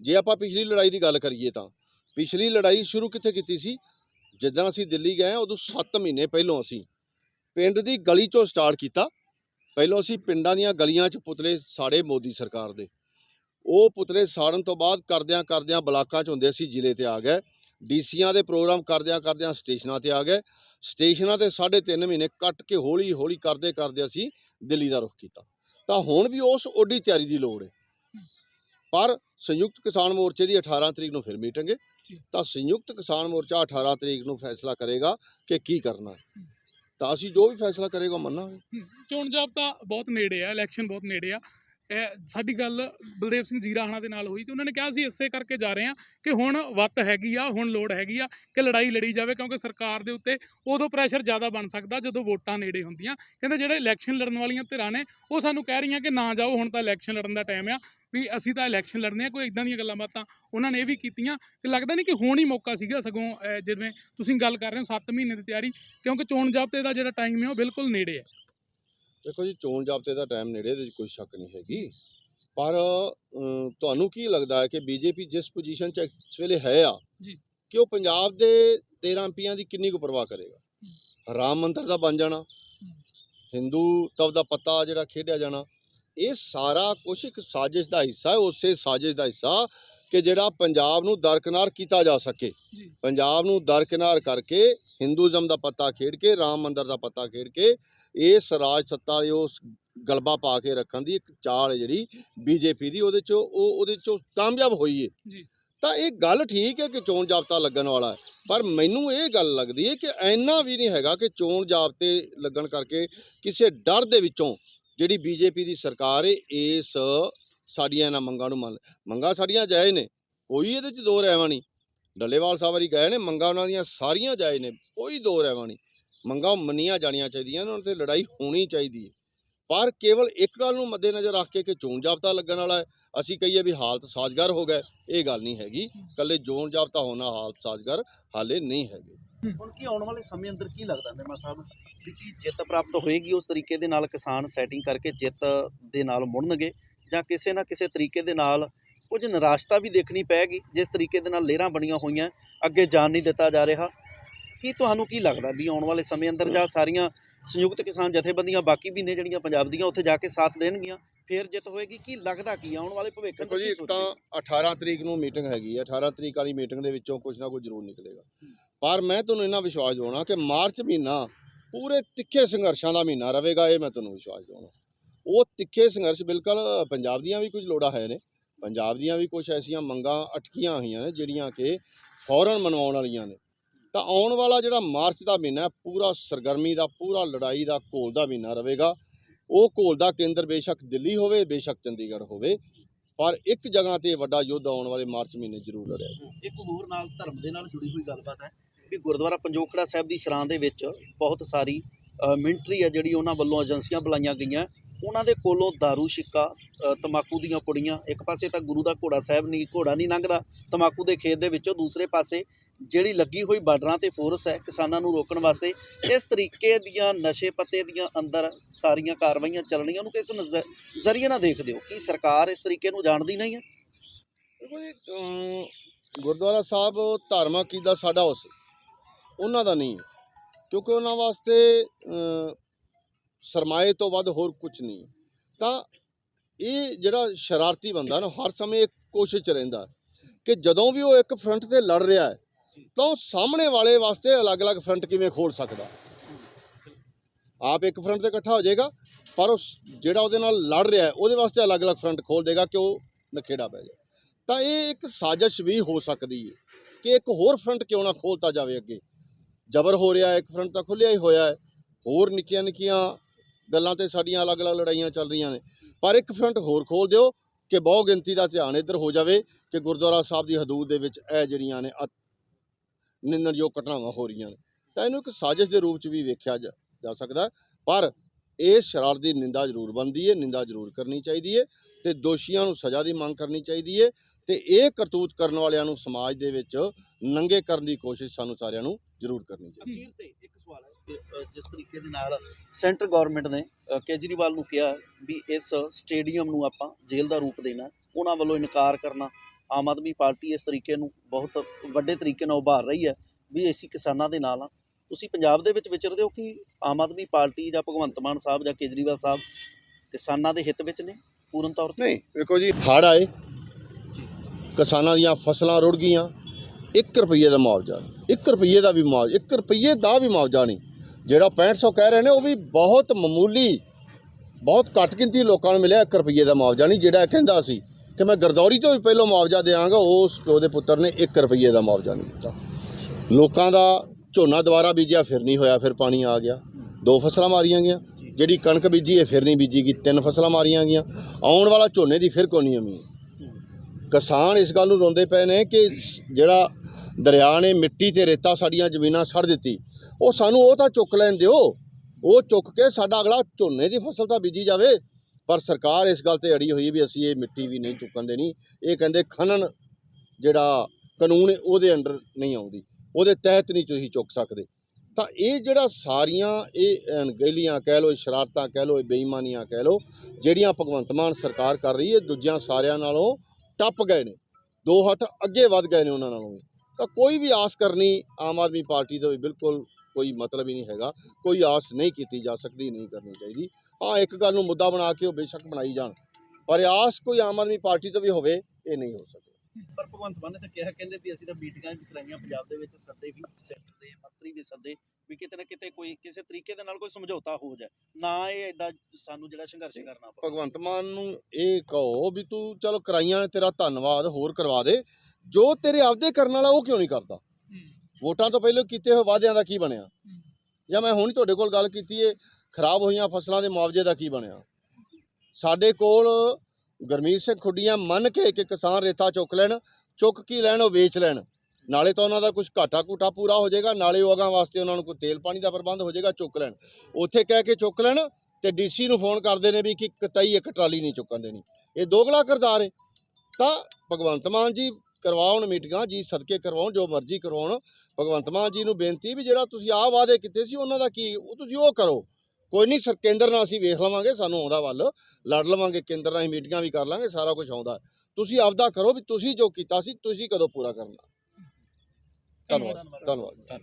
ਜੇ ਆਪਾਂ ਪਿਛਲੀ ਲੜਾਈ ਦੀ ਗੱਲ ਕਰੀਏ ਤਾਂ, ਪਿਛਲੀ ਲੜਾਈ ਸ਼ੁਰੂ ਕਿੱਥੇ ਕੀਤੀ ਸੀ? ਜਿੱਦਾਂ ਅਸੀਂ ਦਿੱਲੀ ਗਏ ਉਦੋਂ 7 ਮਹੀਨੇ ਪਹਿਲਾਂ ਅਸੀਂ ਪਿੰਡ ਦੀ ਗਲੀ ਚੋਂ ਸਟਾਰਟ ਕੀਤਾ। ਪਹਿਲਾਂ ਅਸੀਂ ਪਿੰਡਾਂ ਦੀਆਂ ਗਲੀਆਂ 'ਚ ਪੁਤਲੇ ਸਾੜੇ ਮੋਦੀ ਸਰਕਾਰ ਦੇ। ਉਹ ਪੁਤਲੇ ਸਾੜਨ ਤੋਂ ਬਾਅਦ ਕਰਦਿਆਂ ਕਰਦਿਆਂ ਬਲਾਕਾਂ 'ਚ ਹੁੰਦੇ ਸੀ ਜ਼ਿਲ੍ਹੇ ਤੇ ਆ ਗਏ। ਡੀਸੀਆਂ ਦੇ ਪ੍ਰੋਗਰਾਮ ਕਰਦਿਆਂ ਕਰਦਿਆਂ ਸਟੇਸ਼ਨਾਂ ਤੇ ਆ ਗਏ। ਸਟੇਸ਼ਨਾਂ ਤੇ ਸਾਢੇ ਤਿੰਨ ਮਹੀਨੇ ਕੱਟ ਕੇ ਹੌਲੀ ਹੌਲੀ ਕਰਦੇ ਕਰਦੇ ਅਸੀਂ ਦਿੱਲੀ ਦਾ ਰੁਖ ਕੀਤਾ। ਤਾਂ ਹੁਣ ਵੀ ਉਸ ਓਡੀ ਤਿਆਰੀ ਦੀ ਲੋੜ ਹੈ ਪਰ ਸੰਯੁਕਤ ਕਿਸਾਨ ਮੋਰਚੇ ਦੀ 18 ਤਰੀਕ ਨੂੰ ਫਿਰ ਮੀਟਿੰਗ ਹੈ। ਤਾਂ ਸੰਯੁਕਤ ਕਿਸਾਨ ਮੋਰਚਾ 18 ਤਰੀਕ ਨੂੰ ਫੈਸਲਾ ਕਰੇਗਾ ਕਿ ਕੀ ਕਰਨਾ ਹੈ। ਤਾਂ ਅਸੀਂ ਜੋ ਵੀ ਫੈਸਲਾ ਕਰੇਗਾ ਮੰਨਾਂਗੇ। ਚੋਣ ਜਾਬਤਾ ਬਹੁਤ ਨੇੜੇ ਆ ਇਲੈਕਸ਼ਨ ਬਹੁਤ ਨੇੜੇ ਆ। ਸਾਡੀ ਗੱਲ ਬਲਦੇਵ ਸਿੰਘ ਜੀਰਾ ਹਣਾ ਦੇ ਨਾਲ ਹੋਈ ਤੇ ਉਹਨਾਂ ਨੇ ਕਿਹਾ ਸੀ ਇਸੇ ਕਰਕੇ ਜਾ ਰਹੇ ਆ ਕਿ ਹੁਣ ਵੱਤ ਹੈਗੀ ਆ, ਹੁਣ ਲੋੜ ਹੈਗੀ ਆ ਕਿ ਲੜਾਈ ਲੜੀ ਜਾਵੇ ਕਿਉਂਕਿ ਸਰਕਾਰ ਦੇ ਉੱਤੇ ਉਦੋਂ ਪ੍ਰੈਸ਼ਰ ਜ਼ਿਆਦਾ ਬਣ ਸਕਦਾ ਜਦੋਂ ਵੋਟਾਂ ਨੇੜੇ ਹੁੰਦੀਆਂ। ਕਹਿੰਦੇ ਜਿਹੜੇ ਇਲੈਕਸ਼ਨ ਲੜਨ ਵਾਲੀਆਂ ਧਿਰਾਂ ਨੇ, ਉਹ ਸਾਨੂੰ ਕਹਿ ਰਹੀਆਂ ਕਿ ਨਾ ਜਾਓ, ਹੁਣ ਤਾਂ ਇਲੈਕਸ਼ਨ ਲੜਨ ਦਾ ਟਾਈਮ ਆ, ਵੀ ਅਸੀਂ ਤਾਂ ਇਲੈਕਸ਼ਨ ਲੜਨੇ ਆ, ਕੋਈ ਇਦਾਂ ਦੀਆਂ ਗੱਲਾਂ ਬਾਤਾਂ ਉਹਨਾਂ ਨੇ ਇਹ ਵੀ ਕੀਤੀਆਂ ਕਿ ਲੱਗਦਾ ਨਹੀਂ ਕਿ ਹੁਣ ਹੀ ਮੌਕਾ ਸੀਗਾ ਸਗੋਂ ਜਿਵੇਂ ਤੁਸੀਂ ਗੱਲ ਕਰ ਰਹੇ ਹੋ 7 ਮਹੀਨੇ ਦੀ ਤਿਆਰੀ ਕਿਉਂਕਿ ਚੋਣ ਜਾਬਤੇ ਦਾ ਜਿਹੜਾ ਟਾਈਮ ਹੈ ਉਹ ਬਿਲਕੁਲ ਨੇੜੇ ਹੈ ਦੇਖੋ ਜੀ ਚੋਣ ਜਾਬਤੇ ਦਾ ਟਾਈਮ ਨੇੜੇ ਇਹਦੇ 'ਚ ਕੋਈ ਸ਼ੱਕ ਨਹੀਂ ਹੈਗੀ। ਪਰ ਤੁਹਾਨੂੰ ਕੀ ਲੱਗਦਾ ਹੈ ਕਿ ਬੀਜੇਪੀ ਜਿਸ ਪੋਜੀਸ਼ਨ 'ਚ ਇਸ ਵੇਲੇ ਹੈ ਆ ਜੀ। ਕਿ ਉਹ ਪੰਜਾਬ ਦੇ 13 ਐਮਪੀਆਂ ਦੀ ਕਿੰਨੀ ਕੁ ਪਰਵਾਹ ਕਰੇਗਾ? ਰਾਮ ਮੰਦਿਰ ਦਾ ਬਣ ਜਾਣਾ ਹਿੰਦੂ ਤਵ ਦਾ ਪੱਤਾ ਜਿਹੜਾ ਖੇਡਿਆ ਜਾਣਾ ਇਹ ਸਾਰਾ ਕੁਝ ਇੱਕ ਸਾਜ਼ਿਸ਼ ਦਾ ਹਿੱਸਾ ਹੈ ਉਸੇ ਸਾਜ਼ਿਸ਼ ਦਾ ਹਿੱਸਾ ਕਿ ਜਿਹੜਾ ਪੰਜਾਬ ਨੂੰ ਦਰਕਨਾਰ ਕੀਤਾ ਜਾ ਸਕੇ। ਪੰਜਾਬ ਨੂੰ ਦਰਕਿਨਾਰ ਕਰਕੇ ਹਿੰਦੂਜ਼ਮ ਦਾ ਪੱਤਾ ਖੇਡ ਕੇ ਰਾਮ ਮੰਦਿਰ ਦਾ ਪੱਤਾ ਖੇਡ ਕੇ ਇਸ ਰਾਜ ਸੱਤਾ ਦੀ ਉਸ ਗਲਬਾ ਪਾ ਕੇ ਰੱਖਣ ਦੀ ਇੱਕ ਚਾਲ ਹੈ ਜਿਹੜੀ ਬੀਜੇਪੀ ਦੀ ਉਹਦੇ ਚੋਂ ਉਹ ਉਹਦੇ ਚੋਂ ਕਾਮਯਾਬ ਹੋਈ ਹੈ ਤਾਂ ਇਹ ਗੱਲ ਠੀਕ ਹੈ ਕਿ ਚੋਣ ਜਾਬਤਾ ਲੱਗਣ ਵਾਲਾ ਹੈ ਪਰ ਮੈਨੂੰ ਇਹ ਗੱਲ ਲੱਗਦੀ ਹੈ ਕਿ ਐਨਾ ਵੀ ਨਹੀਂ ਹੈਗਾ ਕਿ ਚੋਣ ਜਾਬਤੇ ਲੱਗਣ ਕਰਕੇ ਕਿਸੇ ਡਰ ਦੇ ਵਿੱਚੋਂ ਜਿਹੜੀ ਬੀਜੇਪੀ ਦੀ ਸਰਕਾਰ ਹੈ ਇਸ ਸਾਡੀਆਂ ਇਹਨਾਂ ਮੰਗਾਂ ਨੂੰ ਮੰਨ ਮੰਗਾਂ ਸਾਡੀਆਂ ਜਾਇਜ਼ ਨੇ, ਕੋਈ ਇਹਦੇ 'ਚ ਦੋ ਰਹਿਵਾ ਨਹੀਂ। ਡੱਲੇਵਾਲ ਸਾਹਿਬ ਵਾਰੀ ਗਏ ਨੇ, ਮੰਗਾਂ ਉਹਨਾਂ ਦੀਆਂ ਸਾਰੀਆਂ ਜਾਇਜ਼ ਨੇ, ਕੋਈ ਦੋ ਰਹਿਵਾ ਨਹੀਂ। ਮੰਗਾਂ ਮੰਨੀਆਂ ਜਾਣੀਆਂ ਚਾਹੀਦੀਆਂ ਉਹਨਾਂ ਤੇ ਲੜਾਈ ਹੋਣੀ ਚਾਹੀਦੀ ਹੈ। ਪਰ ਕੇਵਲ ਇੱਕ ਗੱਲ ਨੂੰ ਮੱਦੇਨਜ਼ਰ ਰੱਖ ਕੇ ਕਿ ਚੋਣ ਜਾਬਤਾ ਲੱਗਣ ਵਾਲਾ ਹੈ, ਅਸੀਂ ਕਹੀਏ ਵੀ ਹਾਲਤ ਸਾਜ਼ਗਾਰ ਹੋ ਗਏ, ਇਹ ਗੱਲ ਨਹੀਂ ਹੈਗੀ। ਕੱਲੇ ਚੋਣ ਜਾਬਤਾ ਹੋਣਾ ਹਾਲਤ ਸਾਜ਼ਗਾਰ ਹਾਲੇ ਨਹੀਂ ਹੈਗੇ। ਹੁਣ ਕੀ ਆਉਣ ਵਾਲੇ ਸਮੇਂ ਅੰਦਰ ਕੀ ਲੱਗਦਾ ਨਿਰਮਾ ਸਾਹਿਬ ਵੀ ਕੀ ਜਿੱਤ ਪ੍ਰਾਪਤ ਹੋਏਗੀ, ਉਸ ਤਰੀਕੇ ਦੇ ਨਾਲ ਕਿਸਾਨ ਸੈਟਿੰਗ ਕਰਕੇ ਜਿੱਤ ਦੇ ਨਾਲ ਮੁੜਨਗੇ? ਜਾਂ ਕਿਸੇ ਨਾ ਕਿਸੇ ਤਰੀਕੇ ਦੇ ਨਾਲ ਕੁਝ ਨਿਰਾਸ਼ਤਾ ਵੀ ਦੇਖਣੀ ਪੈਗੀ ਜਿਸ ਤਰੀਕੇ ਦੇ ਨਾਲ ਲੇਰਾਂ ਬਣੀਆਂ ਹੋਈਆਂ ਅੱਗੇ ਜਾਣ ਨਹੀਂ ਦਿੱਤਾ ਜਾ ਰਿਹਾ। ਕੀ ਤੁਹਾਨੂੰ ਕੀ ਲੱਗਦਾ ਵੀ ਆਉਣ ਵਾਲੇ ਸਮੇਂ ਅੰਦਰ ਜਾਂ ਸਾਰੀਆਂ ਸੰਯੁਕਤ ਕਿਸਾਨ ਜਥੇਬੰਦੀਆਂ ਬਾਕੀ ਵੀ ਨੇ ਜਿਹੜੀਆਂ ਪੰਜਾਬ ਦੀਆਂ ਉੱਥੇ ਜਾ ਕੇ ਸਾਥ ਦੇਣਗੀਆਂ? ਫੇਰ ਜਿੱਤ ਹੋਏਗੀ ਕੀ ਲੱਗਦਾ ਕੀ? ਆਉਣ ਵਾਲੇ ਭਵਿੱਖ ਅੰਦਰ ਜੀ ਕੀ ਸੋਚਦੇ ਤਾਂ 18 ਤਰੀਕ ਨੂੰ ਮੀਟਿੰਗ ਹੈਗੀ ਹੈ 18 ਤਰੀਕ ਵਾਲੀ ਮੀਟਿੰਗ ਦੇ ਵਿੱਚੋਂ ਕੁਝ ਨਾ ਕੁਝ ਜ਼ਰੂਰ ਨਿਕਲੇਗਾ। ਪਰ ਮੈਂ ਤੁਹਾਨੂੰ ਇਹਨਾਂ ਵਿਸ਼ਵਾਸ ਦਿਵਾਉਣਾ ਕਿ ਮਾਰਚ ਮਹੀਨਾ ਪੂਰੇ ਤਿੱਖੇ ਸੰਘਰਸ਼ਾਂ ਦਾ ਮਹੀਨਾ ਰਹੇਗਾ ਇਹ ਮੈਂ ਤੁਹਾਨੂੰ ਵਿਸ਼ਵਾਸ ਦਿਵਾਉਣਾ। ਉਹ ਤਿੱਖੇ ਸੰਘਰਸ਼ ਬਿਲਕੁਲ ਪੰਜਾਬ ਦੀਆਂ ਵੀ ਕੁਝ ਲੋੜਾਂ ਹੈ ਨੇ। ਪੰਜਾਬ ਦੀਆਂ ਵੀ ਕੁਝ ਐਸੀਆਂ ਮੰਗਾਂ ਅਟਕੀਆਂ ਹੋਈਆਂ ਨੇ, ਜਿਹੜੀਆਂ ਕਿ ਫੌਰਨ ਮਨਵਾਉਣ ਵਾਲੀਆਂ ਨੇ। ਤਾਂ ਆਉਣ ਵਾਲਾ ਜਿਹੜਾ ਮਾਰਚ ਦਾ ਮਹੀਨਾ ਪੂਰਾ ਸਰਗਰਮੀ ਦਾ, ਪੂਰਾ ਲੜਾਈ ਦਾ ਘੋਲ ਦਾ ਮਹੀਨਾ ਰਹੇਗਾ। ਉਹ ਘੋਲ ਦਾ ਕੇਂਦਰ ਬੇਸ਼ੱਕ ਦਿੱਲੀ ਹੋਵੇ, ਬੇਸ਼ੱਕ ਚੰਡੀਗੜ੍ਹ ਹੋਵੇ, ਪਰ ਇੱਕ ਜਗ੍ਹਾ ਤੇ ਵੱਡਾ ਯੁੱਧ ਆਉਣ ਵਾਲੇ ਮਾਰਚ ਮਹੀਨੇ ਜ਼ਰੂਰ ਲੜਿਆ ਇੱਕ ਹੋਰ ਨਾਲ ਧਰਮ ਦੇ ਨਾਲ ਜੁੜੀ ਹੋਈ ਗੱਲਬਾਤ ਹੈ ਕਿ ਗੁਰਦੁਆਰਾ ਪੰਜੋਖੜਾ ਸਾਹਿਬ ਦੀ ਸਰਾਂ ਦੇ ਵਿੱਚ ਬਹੁਤ ਸਾਰੀ ਮਿਲਟਰੀ ਹੈ ਜਿਹੜੀ ਉਹਨਾਂ ਵੱਲੋਂ ਏਜੰਸੀਆਂ ਬੁਲਾਈਆਂ ਗਈਆਂ। ਉਹਨਾਂ ਦੇ ਕੋਲੋਂ दारू ਸ਼ਿੱਕਾ ਅ, ਤਮਾਕੂ ਦੀਆਂ ਪੁੜੀਆਂ ਇੱਕ ਪਾਸੇ ਤਾਂ ਗੁਰੂ ਦਾ ਘੋੜਾ ਸਾਹਿਬ ਨਹੀਂ ਘੋੜਾ ਨਹੀਂ ਲੰਘਦਾ ਤਮਾਕੂ ਦੇ ਖੇਤ ਦੇ ਵਿੱਚੋਂ ਦੂਸਰੇ ਪਾਸੇ ਜਿਹੜੀ ਲੱਗੀ ਹੋਈ ਬਾਰਡਰਾਂ ਤੇ ਫੋਰਸ ਹੈ ਕਿਸਾਨਾਂ ਨੂੰ ਰੋਕਣ ਵਾਸਤੇ ਇਸ ਤਰੀਕੇ ਦੀਆਂ ਨਸ਼ੇ ਪੱਤੇ ਦੀਆਂ ਅੰਦਰ ਸਾਰੀਆਂ ਕਾਰਵਾਈਆਂ ਚੱਲਣੀਆਂ ਉਹਨੂੰ ਕਿਸ ਨਜ਼ਰ- ਜ਼ਰੀਏ ਨਾਲ ਦੇਖਦੇ ਹੋ? ਕਿ ਸਰਕਾਰ ਇਸ ਤਰੀਕੇ ਨੂੰ ਜਾਣਦੀ ਨਹੀਂ ਹੈ? ਦੇਖੋ ਜੀ ਗੁਰਦੁਆਰਾ ਸਾਹਿਬ ਧਾਰਮਿਕ ਦਾ ਸਾਡਾ ਉਸ ਉਹਨਾਂ ਦਾ ਨਹੀਂ ਕਿਉਂਕਿ ਉਹਨਾਂ ਵਾਸਤੇ ਸਰਮਾਏ ਤੋਂ ਵੱਧ ਹੋਰ ਕੁਝ ਨਹੀਂ। ਤਾਂ ਇਹ ਜਿਹੜਾ ਸ਼ਰਾਰਤੀ ਬੰਦਾ ਨਾ ਹਰ ਸਮੇਂ ਇੱਕ ਕੋਸ਼ਿਸ਼ 'ਚ ਰਹਿੰਦਾ ਕਿ ਜਦੋਂ ਵੀ ਉਹ ਇੱਕ ਫਰੰਟ ਤੇ ਲੜ ਰਿਹਾ ਹੈ, ਤਾਂ ਉਹ ਸਾਹਮਣੇ ਵਾਲੇ ਵਾਸਤੇ ਅਲੱਗ-ਅਲੱਗ ਫਰੰਟ ਕਿਵੇਂ ਖੋਲ ਸਕਦਾ। ਆਪ ਇੱਕ ਫਰੰਟ ਤੇ ਇਕੱਠਾ ਹੋ ਜਾਏਗਾ, ਪਰ ਉਹ ਜਿਹੜਾ ਉਹਦੇ ਨਾਲ ਲੜ ਰਿਹਾ ਹੈ, ਉਹਦੇ ਵਾਸਤੇ ਅਲੱਗ-ਅਲੱਗ ਫਰੰਟ ਖੋਲ ਦੇਗਾ ਕਿ ਉਹ ਨਖੇੜਾ ਪੈ ਜਾਏ। ਤਾਂ ਇਹ ਇੱਕ ਸਾਜ਼ਿਸ਼ ਵੀ ਹੋ ਸਕਦੀ ਹੈ ਕਿ ਇੱਕ ਹੋਰ ਫਰੰਟ ਕਿਉਂ ਨਾ ਖੋਲਤਾ ਜਾਵੇ ਅੱਗੇ। ਜ਼ਬਰ ਹੋ ਰਿਹਾ ਹੈ, ਇੱਕ ਫਰੰਟ ਤਾਂ ਖੁੱਲਿਆ ਹੀ ਹੋਇਆ ਹੈ। ਹੋਰ ਨਿੱਕੀਆਂ ਨਿੱਕੀਆਂ ਗੱਲਾਂ ਤੇ ਸਾਡੀਆਂ ਅਲੱਗ-ਅਲੱਗ ਲੜਾਈਆਂ ਚੱਲ ਰਹੀਆਂ ਨੇ। ਪਰ ਇੱਕ ਫਰੰਟ ਹੋਰ ਖੋਲ ਦਿਓ ਕਿ ਬਹੁ ਗਿਣਤੀ ਦਾ ਧਿਆਨ ਇੱਧਰ ਹੋ ਜਾਵੇ ਕਿ ਗੁਰਦੁਆਰਾ ਸਾਹਿਬ ਦੀ ਹਦੂਦ ਦੇ ਵਿੱਚ ਇਹ ਜਿਹੜੀਆਂ ਨੇ ਅਤ- ਨਿੰਦਣਯੋਗ ਘਟਨਾਵਾਂ ਹੋ ਰਹੀਆਂ ਨੇ। ਤਾਂ ਇਹਨੂੰ ਇੱਕ ਸਾਜ਼ਿਸ਼ ਦੇ ਰੂਪ 'ਚ ਵੀ ਵੇਖਿਆ ਜਾ ਜਾ ਸਕਦਾ ਪਰ ਇਸ ਸ਼ਰਾਰਤ ਦੀ ਨਿੰਦਾ ਜ਼ਰੂਰ ਬਣਦੀ ਹੈ ਨਿੰਦਾ ਜ਼ਰੂਰ ਕਰਨੀ ਚਾਹੀਦੀ ਹੈ ਤੇ ਦੋਸ਼ੀਆਂ ਨੂੰ ਸਜ਼ਾ ਦੀ ਮੰਗ ਕਰਨੀ ਚਾਹੀਦੀ ਹੈ ਤੇ ਇਹ ਕਰਤੂਤ ਕਰਨ ਵਾਲਿਆਂ ਨੂੰ ਸਮਾਜ ਦੇ ਵਿੱਚ ਨੰਗੇ ਕਰਨ ਦੀ ਕੋਸ਼ਿਸ਼ ਸਾਨੂੰ ਸਾਰਿਆਂ ਨੂੰ ਜ਼ਰੂਰ ਕਰਨੀ ਚਾਹੀਦੀ ਹੈ ਜਿਸ ਤਰੀਕੇ ਦੇ ਨਾਲ ਸੈਂਟਰ ਗਵਰਨਮੈਂਟ ਨੇ ਕੇਜਰੀਵਾਲ ਨੂੰ ਕਿਹਾ ਵੀ ਇਸ ਸਟੇਡੀਅਮ ਨੂੰ ਆਪਾਂ ਜੇਲ੍ਹ ਦਾ ਰੂਪ ਦੇਣਾ, ਉਹਨਾਂ ਵੱਲੋਂ ਇਨਕਾਰ ਕਰਨਾ, ਆਮ ਆਦਮੀ ਪਾਰਟੀ ਇਸ ਤਰੀਕੇ ਨੂੰ ਬਹੁਤ ਵੱਡੇ ਤਰੀਕੇ ਨਾਲ ਉਭਾਰ ਰਹੀ ਹੈ ਵੀ ਅਸੀਂ ਕਿਸਾਨਾਂ ਦੇ ਨਾਲ ਆ ਤੁਸੀਂ ਪੰਜਾਬ ਦੇ ਵਿੱਚ ਵਿਚਰਦੇ ਹੋ ਕਿ ਆਮ ਆਦਮੀ ਪਾਰਟੀ ਜਾਂ ਭਗਵੰਤ ਮਾਨ ਸਾਹਿਬ ਜਾਂ ਕੇਜਰੀਵਾਲ ਸਾਹਿਬ ਕਿਸਾਨਾਂ ਦੇ ਹਿੱਤ ਵਿੱਚ ਨੇ, ਪੂਰਨ ਤੌਰ ਤੇ? ਨਹੀਂ, ਵੇਖੋ ਜੀ, ਹੜ੍ਹ ਆਏ, ਕਿਸਾਨਾਂ ਦੀਆਂ ਫਸਲਾਂ ਰੁੜ ਗਈਆਂ 1 ਰੁਪਏ ਦਾ ਮੁਆਵਜ਼ਾ 1 ਰੁਪਏ ਦਾ ਵੀ ਮੁਆਵਜ਼ਾ 1 ਰੁਪਏ ਦਾ ਵੀ ਮੁਆਵਜ਼ਾ ਨਹੀਂ। ਜਿਹੜਾ 6500 ਕਹਿ ਰਹੇ ਨੇ, ਉਹ ਵੀ ਬਹੁਤ ਮਾਮੂਲੀ, ਬਹੁਤ ਘੱਟ ਗਿਣਤੀ ਲੋਕਾਂ ਨੂੰ ਮਿਲਿਆ 1 ਰੁਪਏ ਦਾ ਮੁਆਵਜ਼ਾ ਨਹੀਂ, ਜਿਹੜਾ ਇਹ ਕਹਿੰਦਾ ਸੀ ਕਿ ਮੈਂ ਗਰਦੌਰੀ ਤੋਂ ਵੀ ਪਹਿਲਾਂ ਮੁਆਵਜ਼ਾ ਦੇਵਾਂਗਾ, ਉਸ ਪਿਓ ਦੇ ਪੁੱਤਰ ਨੇ 1 ਰੁਪਏ ਦਾ ਮੁਆਵਜ਼ਾ ਨਹੀਂ ਦਿੱਤਾ। ਲੋਕਾਂ ਦਾ ਝੋਨਾ ਦੁਬਾਰਾ ਬੀਜਿਆ, ਫਿਰ ਨਹੀਂ ਹੋਇਆ, ਫਿਰ ਪਾਣੀ ਆ ਗਿਆ। ਦੋ ਫਸਲਾਂ ਮਾਰੀਆਂ ਗਈਆਂ, ਜਿਹੜੀ ਕਣਕ ਬੀਜੀ, ਇਹ ਫਿਰ ਨਹੀਂ ਬੀਜੀ ਗਈ, ਤਿੰਨ ਫਸਲਾਂ ਮਾਰੀਆਂ ਗਈਆਂ। ਆਉਣ ਵਾਲਾ ਝੋਨੇ ਦੀ ਫਿਰ ਕੋਈ ਨਹੀਂ। ਉਮੀਦ ਕਿਸਾਨ ਇਸ ਗੱਲ ਨੂੰ ਰੋਂਦੇ ਪਏ ਨੇ ਕਿ ਜਿਹੜਾ ਦਰਿਆ ਨੇ ਮਿੱਟੀ ਤੇ ਰੇਤਾ ਸਾਡੀਆਂ ਜ਼ਮੀਨਾਂ ਸੜ ਦਿੱਤੀ। ਉਹ ਸਾਨੂੰ ਉਹ ਤਾਂ ਚੁੱਕ ਲੈਣ ਦਿਓ। ਉਹ ਚੁੱਕ ਕੇ ਸਾਡਾ ਅਗਲਾ ਝੋਨੇ ਦੀ ਫਸਲ ਤਾਂ ਬੀਜੀ ਜਾਵੇ। ਪਰ ਸਰਕਾਰ ਇਸ ਗੱਲ ਤੇ ਅੜੀ ਹੋਈ ਵੀ ਅਸੀਂ ਇਹ ਮਿੱਟੀ ਵੀ ਨਹੀਂ ਚੁੱਕਣ ਦੇਣੀ। ਇਹ ਕਹਿੰਦੇ ਖਨਨ ਜਿਹੜਾ ਕਾਨੂੰਨ ਉਹਦੇ ਅੰਡਰ ਨਹੀਂ ਆਉਂਦੀ। ਉਹਦੇ ਤਹਿਤ ਨਹੀਂ ਤੁਸੀਂ ਚੁੱਕ ਸਕਦੇ। ਤਾਂ ਇਹ ਜਿਹੜਾ ਸਾਰੀਆਂ ਇਹ ਅਣਗਹਿਲੀਆਂ ਕਹਿ ਲਓ ਸ਼ਰਾਰਤਾਂ ਕਹਿ ਲਓ ਬੇਈਮਾਨੀਆਂ ਕਹਿ ਲਓ, ਜਿਹੜੀਆਂ ਭਗਵੰਤ ਮਾਨ ਸਰਕਾਰ ਕਰ ਰਹੀ ਹੈ, ਦੂਜਿਆਂ ਸਾਰਿਆਂ ਨਾਲੋਂ ਟੱਪ ਗਏ ਨੇ। ਦੋ ਹੱਥ ਅੱਗੇ ਵੱਧ ਗਏ ਨੇ ਉਹਨਾਂ ਨਾਲੋਂ ਵੀ। ਤਾਂ ਕੋਈ ਵੀ ਆਸ ਕਰਨੀ ਆਮ ਆਦਮੀ ਪਾਰਟੀ ਤੋਂ ਵੀ ਬਿਲਕੁਲ ਕੋਈ ਮਤਲਬ ਹੀ ਨਹੀਂ ਹੈਗਾ। ਕੋਈ ਆਸ ਨਹੀਂ ਕੀਤੀ ਜਾ ਸਕਦੀ ਨਹੀਂ ਕਰਨੀ ਚਾਹੀਦੀ। ਹਾਂ ਇੱਕ ਗੱਲ ਨੂੰ ਮੁੱਦਾ ਬਣਾ ਕੇ ਉਹ ਬੇਸ਼ੱਕ ਬਣਾਈ ਜਾਣ। ਪਰ ਆਸ ਕੋਈ ਆਮ ਆਦਮੀ ਪਾਰਟੀ ਤੋਂ ਵੀ ਹੋਵੇ ਇਹ ਨਹੀਂ ਹੋ ਸਕਦਾ ਪਰ ਭਗਵੰਤ ਮਾਨ ਨੇ ਤਾਂ ਕਿਹਾ ਕਹਿੰਦੇ ਵੀ ਅਸੀਂ ਤਾਂ ਮੀਟਿੰਗਾਂ ਵੀ ਕਰਾਈਆਂ ਪੰਜਾਬ ਦੇ ਵਿੱਚ ਸੱਦੇ ਵੀ ਸੈਂਟਰ ਦੇ ਮੰਤਰੀ ਵੀ ਸੱਦੇ ਵੀ ਕਿਤੇ ਨਾ ਕਿਤੇ ਕੋਈ ਕਿਸੇ ਤਰੀਕੇ ਦੇ ਨਾਲ ਕੋਈ ਸਮਝੌਤਾ ਹੋ ਜਾਏ। ਨਾ ਇਹ ਐਡਾ ਸਾਨੂੰ ਜਿਹੜਾ ਸੰਘਰਸ਼ ਕਰਨਾ ਪਵੇ ਭਗਵੰਤ ਮਾਨ ਨੂੰ ਇਹ ਕਹੋ ਵੀ ਤੂੰ ਚਲੋ ਕਰਾਈਆਂ ਤੇਰਾ ਧੰਨਵਾਦ ਹੋਰ ਕਰਵਾ ਦੇ। ਜੋ ਤੇਰੇ ਆਪਦੇ ਕਰਨ ਵਾਲਾ ਉਹ ਕਿਉਂ ਨਹੀਂ ਕਰਦਾ? ਵੋਟਾਂ ਤੋਂ ਪਹਿਲਾਂ ਕੀਤੇ ਹੋਏ ਵਾਅਦਿਆਂ ਦਾ ਕੀ ਬਣਿਆ? ਜਾਂ ਮੈਂ ਹੁਣ ਤੁਹਾਡੇ ਕੋਲ ਗੱਲ ਕੀਤੀ ਏ, ਖਰਾਬ ਹੋਈਆਂ ਫਸਲਾਂ ਦੇ ਮੁਆਵਜ਼ੇ ਦਾ ਕੀ ਬਣਿਆ? ਸਾਡੇ ਕੋਲ ਗਰਮੀਤ ਸਿੰਘ ਖੁੱਡੀਆਂ ਮੰਨ ਕੇ ਕਿ ਕਿਸਾਨ ਰੇਤਾ ਚੁੱਕ ਲੈਣ, ਚੁੱਕ ਕੀ ਲੈਣ? ਉਹ ਵੇਚ ਲੈਣ। ਨਾਲੇ ਤਾਂ ਉਹਨਾਂ ਦਾ ਕੁਝ ਘਾਟਾ ਘੂਟਾ ਪੂਰਾ ਹੋ ਜਾਏਗਾ, ਨਾਲੇ ਉਹ ਅਗਾਂ ਵਾਸਤੇ ਉਹਨਾਂ ਨੂੰ ਕੋਈ ਤੇਲ ਪਾਣੀ ਦਾ ਪ੍ਰਬੰਧ ਹੋ ਜਾਏਗਾ, ਚੁੱਕ ਲੈਣ। ਉੱਥੇ ਕਹਿ ਕੇ ਚੁੱਕ ਲੈਣ ਤੇ ਡੀਸੀ ਨੂੰ ਫੋਨ ਕਰਦੇ ਨੇ ਵੀ ਕਿ ਕਤਈ ਇੱਕ ਟਰਾਲੀ ਨਹੀਂ ਚੁੱਕਣ ਦੇਣੀ। ਇਹ ਦੋਗਲਾ ਕਰਦਾਰ ਹੈ ਤਾਂ ਭਗਵੰਤ ਮਾਨ ਜੀ ਕਰਵਾਉਣ ਮੀਟਿੰਗਾਂ ਜੀ ਸਦਕੇ ਕਰਵਾਉਣ ਜੋ ਮਰਜ਼ੀ ਕਰਵਾਉਣ। ਭਗਵੰਤ ਮਾਨ ਜੀ ਨੂੰ ਬੇਨਤੀ ਵੀ ਜਿਹੜਾ ਤੁਸੀਂ ਆਹ ਵਾਅਦੇ ਕੀਤੇ ਸੀ ਉਹਨਾਂ ਦਾ ਕੀ ਉਹ ਤੁਸੀਂ ਉਹ ਕਰੋ। ਕੋਈ ਨਹੀਂ ਸਰ ਕੇਂਦਰ ਨਾਲ ਅਸੀਂ ਵੇਖ ਲਵਾਂਗੇ ਸਾਨੂੰ ਆਉਂਦਾ ਵੱਲ। ਲੜ ਲਵਾਂਗੇ ਕੇਂਦਰ ਨਾਲ ਅਸੀਂ ਮੀਟਿੰਗਾਂ ਵੀ ਕਰ ਲਾਂਗੇ ਸਾਰਾ ਕੁਝ ਆਉਂਦਾ। ਤੁਸੀਂ ਆਪਦਾ ਕਰੋ ਵੀ ਤੁਸੀਂ ਜੋ ਕੀਤਾ ਸੀ ਤੁਸੀਂ ਕਦੋਂ ਪੂਰਾ ਕਰਨਾ। ਧੰਨਵਾਦ। ਧੰਨਵਾਦ।